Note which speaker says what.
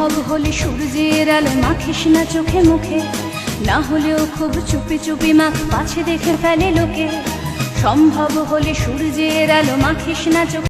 Speaker 1: সম্ভব হলে সূর্যের আলো মাখিস না চোখে মুখে। না হলেও খুব চুপি চুপি মাখ পাছে দেখে ফেলে লোকে। সম্ভব হলে সূর্যের আলো মাখিস না চোখে